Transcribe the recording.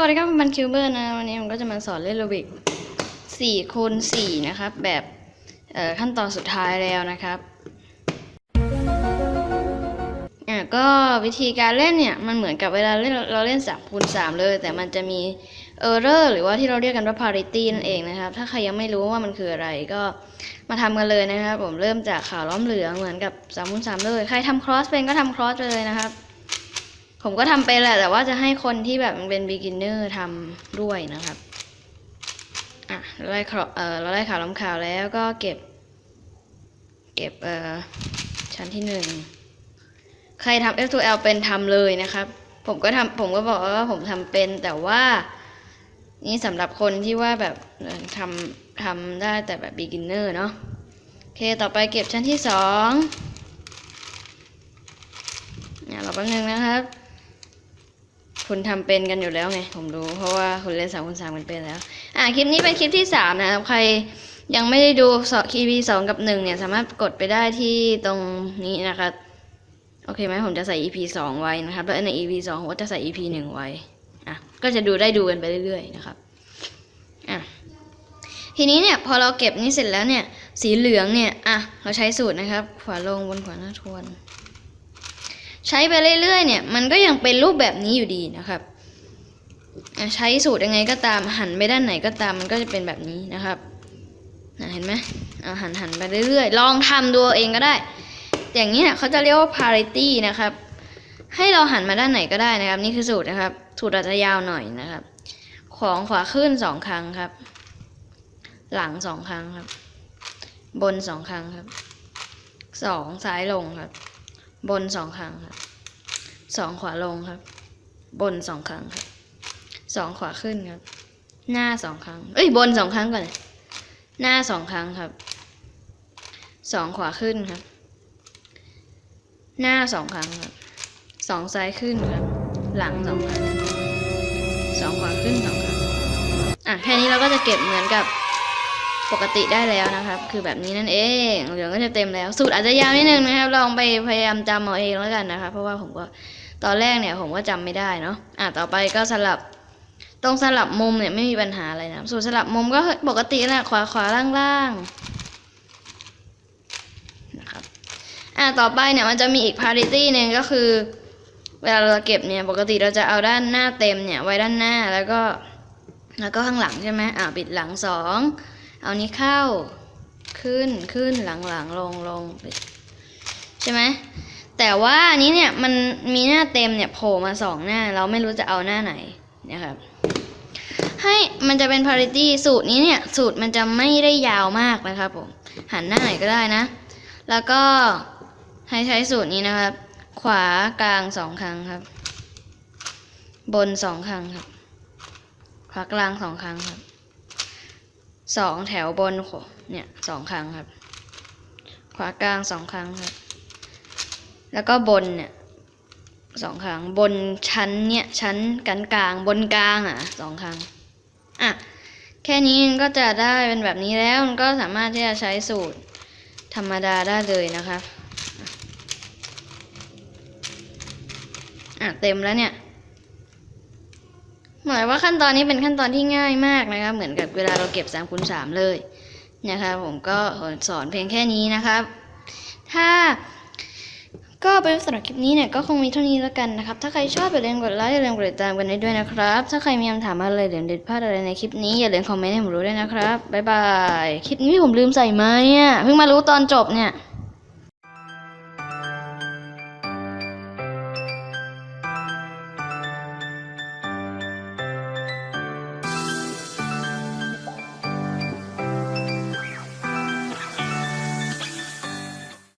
วัสดีครับมันคิวเบอร์นะ วันนี้ผมก็จะมาสอนเล่นโรบิกสี่คูณสี่นะครับ แบบขั้นตอนสุดท้ายแล้วนะครับอะก็วิธีการเล่นเนี่ย มันเหมือนกับเวลาเล่นเราเล่นสามคูณสามเลย แต่มันจะมีเออร์เรอร์หรือว่าที่เราเรียกกันว่า parity นั่นเองนะครับ ถ้าใครยังไม่รู้ว่ามันคืออะไรก็มาทำกันเลยนะครับ ผมเริ่มจากขาวล้อมเหลืองเหมือนกับสามคูณสามเลย ใครทำ cross เป็นก็ทำ cross ไปเลยนะครับ ผมก็ทำเป็นแหละ แต่ว่าจะให้คนที่แบบเป็น beginner ทำด้วยนะครับ อะเราได้ขาวเออเราได้ขาวล้อมข่าวแล้วก็เก็บ เก็บเออชั้นที่หนึ่งใครทำ F2L เป็นทำเลยนะครับ ผมก็ทำผมก็บอกว่าผมทำเป็นแต่ว่านี่สำหรับคนที่ว่าแบบทำทำได้แต่แบบ beginner เนาะโอเค ต่อไปเก็บชั้นที่สองเนี่ยเราแป๊บนึงนะครับ คุณทำเป็นกันอยู่แล้วไง ผมรู้ เพราะว่าคุณเล่นสามคูณสามกันเป็นแล้ว อะคลิปนี้เป็นคลิปที่สามนะครับ ใครยังไม่ได้ดูสคีพีสองกับหนึ่งเนี่ย สามารถกดไปได้ที่ตรงนี้นะครับ โอเคไหมผมจะใส่ EP สองไว้นะครับ แล้วใน EP สองผมก็จะใส่ EP หนึ่งไว้ อะ ก็จะดูได้ดูกันไปเรื่อยๆนะครับ อะ ทีนี้เนี่ยพอเราเก็บนี้เสร็จแล้วเนี่ย สีเหลืองเนี่ย อะ เราใช้สูตรนะครับ ขวาลงบนขวาหน้าทวน ใช้ไปเรื่อยๆเนี่ยมันก็ยังเป็นรูปแบบนี้อยู่ดีนะครับ ใช้สูตรยังไงก็ตามหันไปด้านไหนก็ตามมันก็จะเป็นแบบนี้นะครับนะเห็นไหมเอาหันหันไปเรื่อยๆ ลองทำดูเอาเองก็ได้ อย่างนี้เนี่ยเขาจะเรียกว่า parity นะครับ ให้เราหันมาด้านไหนก็ได้นะครับ นี่คือสูตรนะครับ สูตรอาจจะยาวหน่อยนะครับ ของขวาขึ้นสองครั้งครับ หลังสองครั้งครับ บนสองครั้งครับสองซ้ายลงครับ บนสองครั้งครับสองขวาลงครับ บนสองครั้งครับสองขวาขึ้นครับ หน้าสองครั้ง เอ้ยบนสองครั้งก่อนหน้าสองครั้งครับสองขวาขึ้นครับ หน้าสองครั้งครับสองซ้ายขึ้นครับ หลังสองครั้งสองขวาขึ้นสองครั้งอะแค่นี้เราก็จะเก็บเหมือนกับ ปกติได้แล้วนะครับ คือแบบนี้นั่นเองเหลืองก็จะเต็มแล้ว สูตรอาจจะยาวนิดนึงนะครับ ลองไปพยายามจำเอาเองแล้วกันนะคะ เพราะว่าผมก็ตอนแรกเนี่ยผมก็จำไม่ได้เนาะอะต่อไปก็สลับตรงสลับมุมเนี่ยไม่มีปัญหาอะไรนะ สูตรสลับมุมก็ปกติแหละขวาขวาล่างล่างนะครับอะต่อไปเนี่ยมันจะมีอีก parity หนึ่งก็คือ เวลาเราเก็บเนี่ยปกติเราจะเอาด้านหน้าเต็มเนี่ยไว้ด้านหน้าแล้วก็ แล้วก็ข้างหลังใช่ไหมอ่าปิดหลังสอง เอานี้เข้า ขึ้นขึ้นหลังหลังลงลงปิดใช่ไหมแต่ว่าอันนี้เนี่ยมันมีหน้าเต็มเนี่ยโผล่มาสองหน้า เราไม่รู้จะเอาหน้าไหนนะครับให้มันจะเป็น parity สูตรนี้เนี่ยสูตรมันจะไม่ได้ยาวมากนะครับผมหันหน้าไหนก็ได้นะ แล้วก็ให้ใช้สูตรนี้นะครับ ขวากลางสองครั้งครับ บนสองครั้งครับขวากลางสองครั้งครับ สองแถวบนเนี่ยสองครั้งครับ ขวากลางสองครั้งครับ แล้วก็บนเนี่ยสองครั้ง บนชั้นเนี่ยชั้นกันกลางบนกลางอะสองครั้งอะแค่นี้ก็จะได้เป็นแบบนี้แล้วมันก็สามารถที่จะใช้สูตรธรรมดาได้เลยนะคะอะเต็มแล้วเนี่ย หมายว่าขั้นตอนนี้เป็นขั้นตอนที่ง่ายมากนะครับ เหมือนกับเวลาเราเก็บ3คูณ3เลยนะครับผมก็สอนเพียงแค่นี้นะครับ ถ้าก็เป็นสำหรับคลิปนี้เนี่ยก็คงมีเท่านี้แล้วกันนะครับ ถ้าใครชอบอย่าลืมกดไลค์อย่าลืมกดติดตามกันได้ด้วยนะครับ ถ้าใครมีคำถามอะไรหรือเด็ดพลาดอะไรในคลิปนี้อย่าลืมคอมเมนต์ให้ผมรู้ด้วยนะครับบ๊ายบายคลิปนี้ผมลืมใส่ไม้อะเพิ่งมารู้ตอนจบเนี่ย